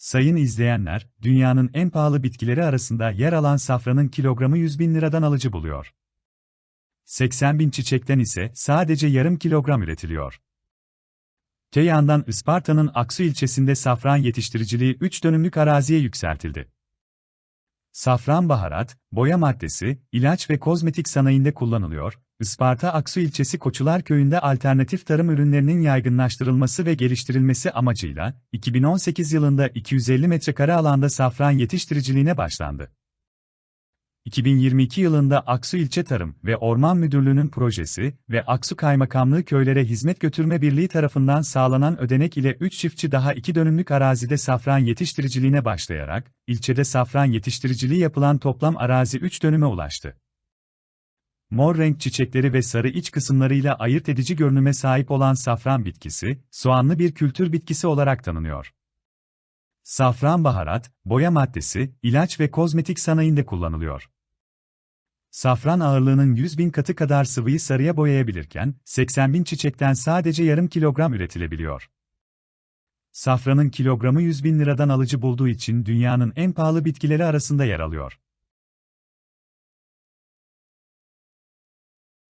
Sayın izleyenler, dünyanın en pahalı bitkileri arasında yer alan safranın kilogramı 100 bin liradan alıcı buluyor. 80 bin çiçekten ise sadece yarım kilogram üretiliyor. Te yandan Isparta'nın Aksu ilçesinde safran yetiştiriciliği 3 dönümlük araziye yükseltildi. Safran baharat, boya maddesi, ilaç ve kozmetik sanayinde kullanılıyor. Isparta Aksu ilçesi Koçular köyünde alternatif tarım ürünlerinin yaygınlaştırılması ve geliştirilmesi amacıyla 2018 yılında 250 metrekare alanda safran yetiştiriciliğine başlandı. 2022 yılında Aksu İlçe Tarım ve Orman Müdürlüğü'nün projesi ve Aksu Kaymakamlığı Köylere Hizmet Götürme Birliği tarafından sağlanan ödenek ile 3 çiftçi daha 2 dönümlük arazide safran yetiştiriciliğine başlayarak, ilçede safran yetiştiriciliği yapılan toplam arazi 3 dönüme ulaştı. Mor renk çiçekleri ve sarı iç kısımlarıyla ayırt edici görünüme sahip olan safran bitkisi, soğanlı bir kültür bitkisi olarak tanınıyor. Safran baharat, boya maddesi, ilaç ve kozmetik sanayinde kullanılıyor. Safran ağırlığının 100 bin katı kadar sıvıyı sarıya boyayabilirken, 80 bin çiçekten sadece yarım kilogram üretilebiliyor. Safranın kilogramı 100 bin liradan alıcı bulduğu için dünyanın en pahalı bitkileri arasında yer alıyor.